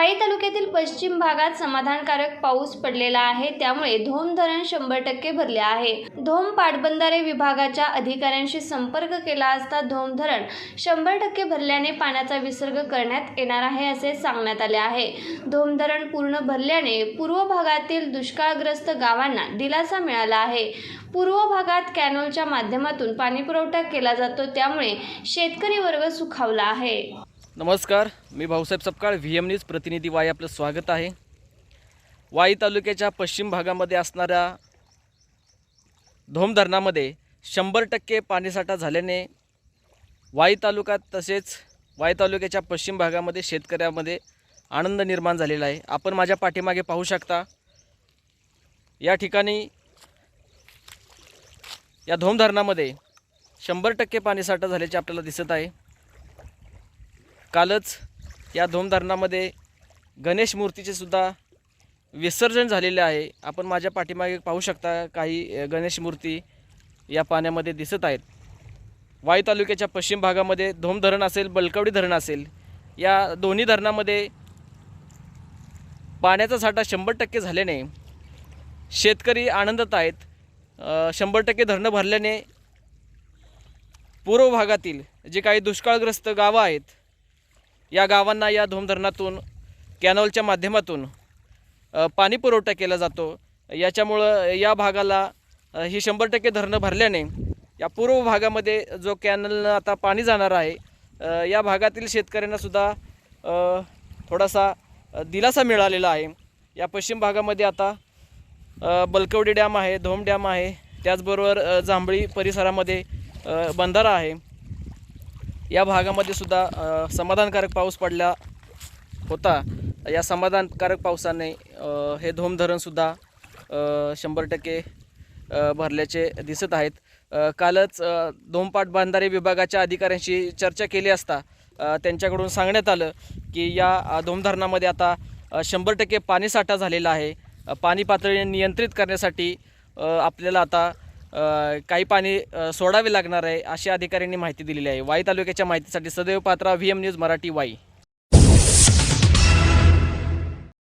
वाई तालुक्यातील पश्चिम भागात समाधानकारक पाऊस पडलेला आहे. त्यामुळे धोम धरण शंभर टक्के भरले आहे. धोम पाटबंधारे विभागाच्या अधिकाऱ्यांशी संपर्क केला असता धोम धरण शंभर टक्के भरल्याने पाण्याचा विसर्ग करण्यात येणार आहे असे सांगण्यात आले आहे. धोम धरण पूर्ण भरल्याने पूर्व भागातील दुष्काळग्रस्त गावांना दिलासा मिळाला आहे. पूर्व भागात कॅनोलच्या माध्यमातून पाणीपुरवठा केला जातो. त्यामुळे शेतकरी वर्ग सुखावला आहे. नमस्कार मी Bhausaheb Sapkal V M news प्रतिनिधी वाई आपलं स्वागत आहे. वाई तालुक्याच्या पश्चिम भागामध्ये असणाऱ्या धोम धरणामध्ये शंभर टक्के पाणीसाठा झाल्याने वाई तालुका तसेच वाई तालुक्याच्या पश्चिम भागामध्ये शेतकऱ्यामध्ये आनंद निर्माण झालेला आहे. आपण माझ्या पाठीमागे पाहू शकता या ठिकाणी या धोम धरणामध्ये शंभर टक्के पाणीसाठा झाल्याचे आपल्याला दिसत आहे. कालच या धोमधरणामध्ये गणेश मूर्तीचे सुद्धा विसर्जन झालेले आहे. आपण माझ्या पाठीमागे पाहू शकता काही गणेश मूर्ती या पाण्यामध्ये दिसत आहेत. वाई तालुक्याच्या पश्चिम भागामध्ये धोम धरण असेल बलकवडी धरण असेल या दोन्ही धरणामध्ये पाण्याचा साठा शंभर टक्के झाल्याने शेतकरी आनंदात आहेत. शंभर टक्के धरणं भरल्याने पूर्व भागातील जे काही दुष्काळग्रस्त गावं आहेत या गावांना या धोमधरणातून कॅनॉलच्या माध्यमातून पाणी पुरवठा केला जातो. याच्यामुळं या भागाला ही शंभर टक्के धरणं भरल्याने या पूर्व भागामध्ये जो कॅनलनं आता पाणी जाणार आहे या भागातील शेतकऱ्यांनासुद्धा थोडासा दिलासा मिळालेला आहे. या पश्चिम भागामध्ये आता बलकवडी डॅम आहे धोम डॅम आहे त्याचबरोबर जांभळी परिसरामध्ये बंधारा आहे. या भागामध्ये सुद्धा समाधानकारक पाऊस पडला होता. या समाधानकारक पावसाने हे धोम धरणसुद्धा शंभर टक्के भरल्याचे दिसत आहेत. कालच धोमपाट बांधारे विभागाच्या अधिकाऱ्यांशी चर्चा केली असता त्यांच्याकडून सांगण्यात आलं की या धोमधरणामध्ये आता शंभर टक्के पाणीसाठा झालेला आहे. पाणी पातळी नियंत्रित करण्यासाठी आपल्याला आता काही पाणी सोडावे लागणार आहे अशा अधिकाऱ्यांनी माहिती दिलेली आहे. वाई तालुक्याच्या माहितीसाठी सदैव Patra V M news Marathi Wai.